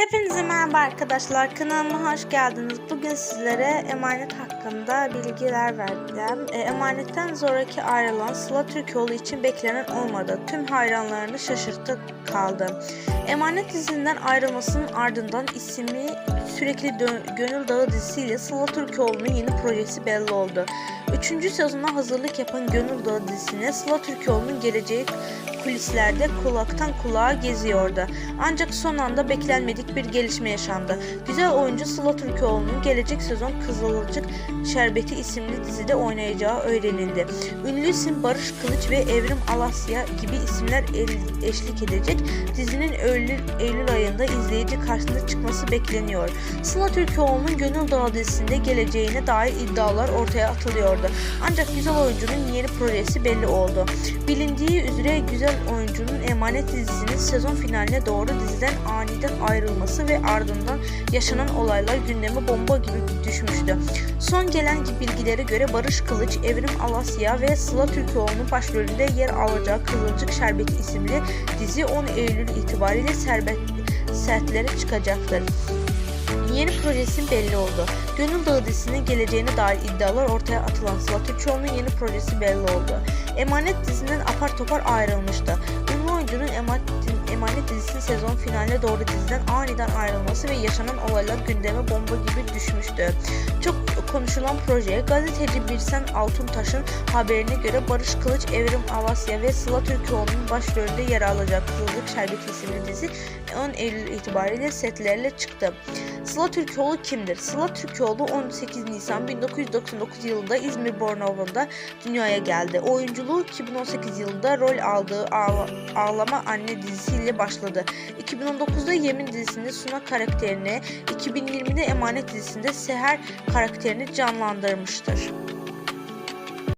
Hepinize merhaba arkadaşlar. Kanalıma hoş geldiniz. Bugün sizlere emanet hakkında bilgiler vereceğim. E, emanetten sonraki ayrılan Sıla Türkoğlu için beklenen olmadı. Tüm hayranlarını şaşırttı kaldı. Emanet dizinden ayrılmasının ardından ismi sürekli Gönül Dağı dizisiyle Sıla Türkoğlu'nun yeni projesi belli oldu. Üçüncü sezona hazırlık yapan Gönül Dağı dizisine Sıla Türkoğlu'nun geleceği kulislerde kulaktan kulağa geziyordu. Ancak son anda beklenmedik bir gelişme yaşandı. Güzel oyuncu Sıla Türkoğlu'nun gelecek sezon Kızılcık Şerbeti isimli dizide oynayacağı öğrenildi. Ünlü isim Barış Kılıç ve Evrim Alasya gibi isimler eşlik edecek. Dizinin Eylül, Eylül ayında izleyici karşısına çıkması bekleniyor. Sıla Türkoğlu'nun Gönül Dağı dizisinde geleceğine dair iddialar ortaya atılıyordu. Ancak güzel oyuncunun yeni projesi belli oldu. Bilindiği üzere güzel oyuncunun Emanet dizisinin sezon finaline doğru diziden aniden ayrılması ve ardından yaşanan olaylar gündeme bomba gibi düşmüştü. Son gelen bilgilere göre Barış Kılıç, Evrim Alasya ve Sıla Türkoğlu'nun başrolünde yer alacağı Kızılcık Şerbeti isimli dizi 10 Eylül itibariyle serbest setlere çıkacaktır. Yeni projesi belli oldu. Gönül Dağı dizisinin geleceğine dair iddialar ortaya atılan Sıla Türkoğlu'nun yeni projesi belli oldu. Emanet dizisinden apar topar ayrılmıştı. Ünlü oyuncunun Emanet, Emanet dizisi sezon finaline doğru diziden aniden ayrılması ve yaşanan olaylar gündeme bomba gibi düşmüştü. Çok konuşulan projeye gazeteci Birsen Altuntaş'ın haberine göre Barış Kılıç, Evrim Alasya ve Sıla Türkoğlu'nun başrolünde yer alacak Kızılcık Şerbeti isimli dizi 10 Eylül itibariyle setlerle çıktı. Sıla Türkoğlu kimdir? Sıla Türkoğlu 18 Nisan 1999 yılında İzmir Bornova'da dünyaya geldi. Oyunculuğu 2018 yılında rol aldığı Ağla- Ağlama Anne dizisiyle başladı. 2019'da Yemin dizisinde Suna karakterini, 2020'de Emanet dizisinde Seher karakterini canlandırmıştır.